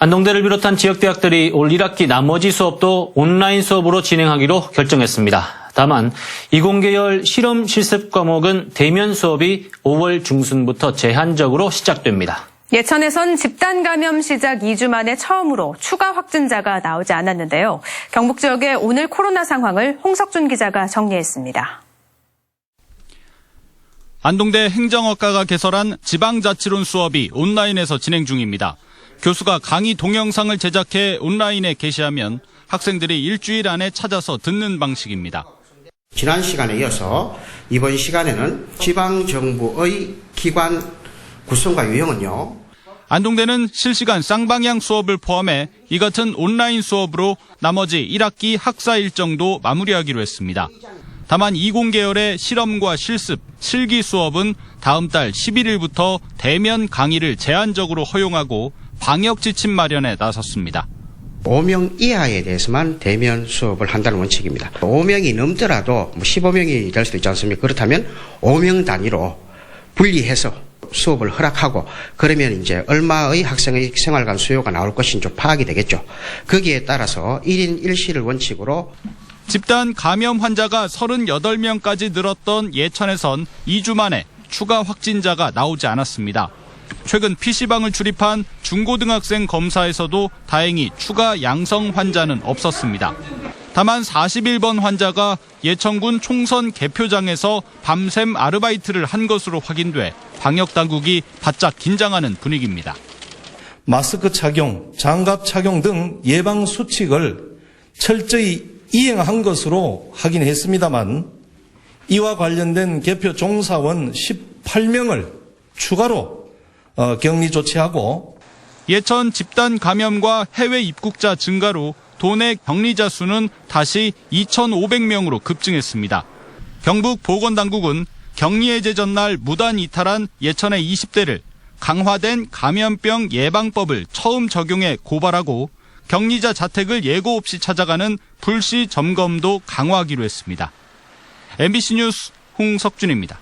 안동대를 비롯한 지역 대학들이 올 1학기 나머지 수업도 온라인 수업으로 진행하기로 결정했습니다. 다만 이공계열 실험 실습 과목은 대면 수업이 5월 중순부터 제한적으로 시작됩니다. 예천에선 집단 감염 시작 2주 만에 처음으로 추가 확진자가 나오지 않았는데요. 경북 지역의 오늘 코로나 상황을 홍석준 기자가 정리했습니다. 안동대 행정학과가 개설한 지방자치론 수업이 온라인에서 진행 중입니다. 교수가 강의 동영상을 제작해 온라인에 게시하면 학생들이 일주일 안에 찾아서 듣는 방식입니다. 지난 시간에 이어서 이번 시간에는 지방정부의 기관 구성과 유형은요. 안동대는 실시간 쌍방향 수업을 포함해 이 같은 온라인 수업으로 나머지 1학기 학사 일정도 마무리하기로 했습니다. 다만 이공계열의 실험과 실습, 실기 수업은 다음 달 11일부터 대면 강의를 제한적으로 허용하고 방역 지침 마련에 나섰습니다. 5명 이하에 대해서만 대면 수업을 한다는 원칙입니다. 5명이 넘더라도 뭐 15명이 될 수도 있지 않습니까? 그렇다면 5명 단위로 분리해서 수업을 허락하고 그러면 이제 얼마의 학생의 생활관 수요가 나올 것인지 좀 파악이 되겠죠. 거기에 따라서 1인 1실을 원칙으로 집단 감염 환자가 38명까지 늘었던 예천에선 2주 만에 추가 확진자가 나오지 않았습니다. 최근 PC방을 출입한 중고등학생 검사에서도 다행히 추가 양성 환자는 없었습니다. 다만 41번 환자가 예천군 총선 개표장에서 밤샘 아르바이트를 한 것으로 확인돼 방역당국이 바짝 긴장하는 분위기입니다. 마스크 착용, 장갑 착용 등 예방 수칙을 철저히 이행한 것으로 확인했습니다만 이와 관련된 개표 종사원 18명을 추가로 어, 격리 조치하고 예천 집단 감염과 해외 입국자 증가로 도내 격리자 수는 다시 2,500명으로 급증했습니다. 경북 보건당국은 격리 해제 전날 무단 이탈한 예천의 20대를 강화된 감염병 예방법을 처음 적용해 고발하고 격리자 자택을 예고 없이 찾아가는 불시 점검도 강화하기로 했습니다. MBC 뉴스 홍석준입니다.